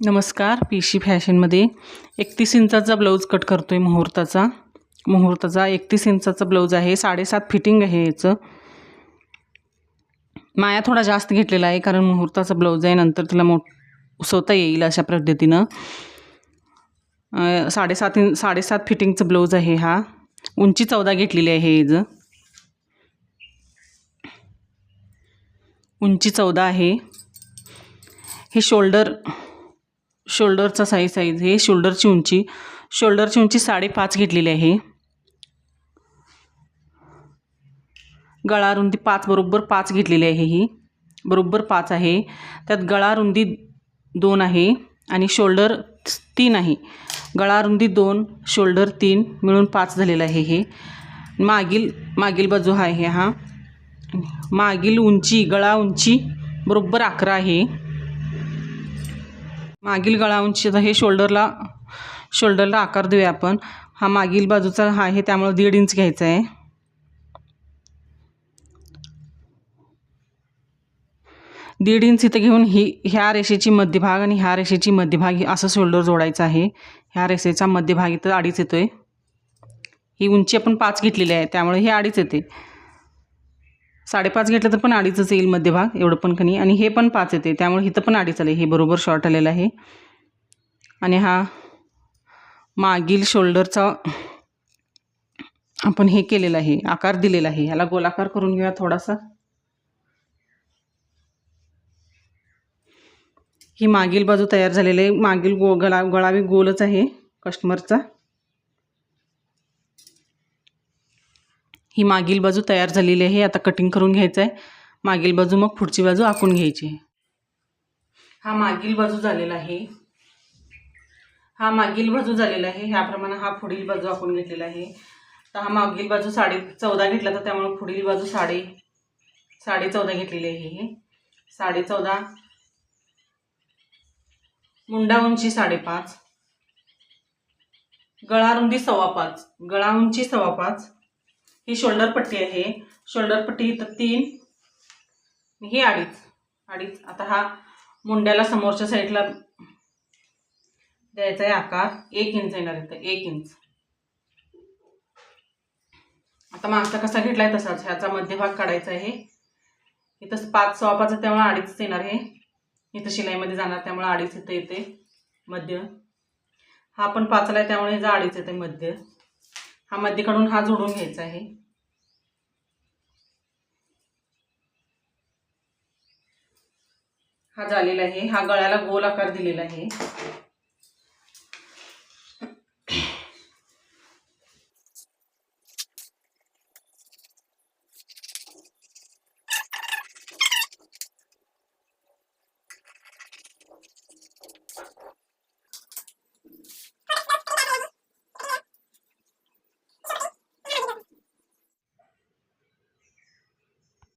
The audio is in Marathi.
नमस्कार पी शी फॅशनमध्ये एकतीस इंचाचा ब्लाऊज कट करतो आहे मुहूर्ताचा. मुहूर्ताचा एकतीस इंचाचा ब्लाऊज आहे साडेसात फिटिंग आहे याचं. माया थोडा जास्त घेतलेला आहे कारण मुहूर्ताचा ब्लाऊज आहे नंतर तिला मो उसवता येईल अशा पद्धतीनं. साडेसात इन साडेसात फिटिंगचं ब्लाऊज आहे हा. उंची चौदा घेतलेली आहे याचं उंची चौदा आहे. हे शोल्डर शोल्डरचा साईज साईज हे शोल्डरची उंची. शोल्डरची उंची साडेपाच घेतलेली आहे. गळा रुंदी पाच बरोबर पाच घेतलेली आहे ही. बरोबर पाच आहे. त्यात गळा रुंदी दोन आहे आणि शोल्डर तीन आहे. गळा रुंदी दोन शोल्डर तीन मिळून पाच झालेलं आहे हे. मागील मागील बाजू हा आहे हा. मागील उंची गळा उंची बरोबर अकरा आहे. मागील गळा उंची हे शोल्डरला शोल्डरला आकार देऊया आपण. हा मागील बाजूचा हा आहे त्यामुळे दीड इंच घ्यायचा आहे. दीड इंच इथं घेऊन ही ह्या रेषेची मध्यभाग आणि ह्या रेषेची मध्यभाग असं शोल्डर जोडायचं आहे. ह्या रेषेचा मध्यभाग इथं अडीच येतोय. ही उंची आपण पाच घेतलेली आहे त्यामुळे हे अडीच येते. साडेपाच घेतलं तर पण अडीचच येईल मध्यभाग एवढं पण कणी. आणि हे पण पाच येते त्यामुळे इथं पण अडीच आले हे बरोबर शॉर्ट आलेलं आहे. आणि हा मागील शोल्डरचा आपण हे केलेलं आहे आकार दिलेला आहे. ह्याला गोलाकार करून घेऊया थोडासा. ही मागील बाजू तयार झालेली आहे. मागील गो गळा गळावी गोलच आहे कस्टमरचा ही मागील बाजू तयार झालेली आहे आता कटिंग करून घ्यायचं आहे. मागील बाजू मग पुढची बाजू आखून घ्यायची हा मागील बाजू झालेला आहे. हा मागील बाजू झालेला आहे. ह्याप्रमाणे हा पुढील बाजू आखून घेतलेला आहे. तर हा मागील बाजू साडे चौदा घेतला तर त्यामुळे पुढील बाजू साडे साडे चौदा घेतलेली आहे हे. साडे चौदा. मुंडा उंची साडेपाच गळा रुंदी सव्वा पाच. गळा उंची सव्वा पाच. ही शोल्डर पट्टी आहे. शोल्डर पट्टी इथं तीन. ही अडीच. अडीच. आता हा मुंड्याला समोरच्या साईडला द्यायचा आहे आकार. एक इंच येणार इथं. एक इंच आता मागचा कसा घेतलाय तसाच. ह्याचा मध्यभाग काढायचा आहे. इथं पाच सव्वा पाच त्यामुळे अडीच येणार आहे. इथं शिलाईमध्ये जाणार त्यामुळे अडीच इथं येते. मध्य. हा पण पाचला आहे त्यामुळे ह्याचा अडीच येते मध्य. हा मध्य काढून हा जोडून घ्यायचा आहे. हा झालेला आहे. हा गळ्याला गोल आकार दिलेला आहे.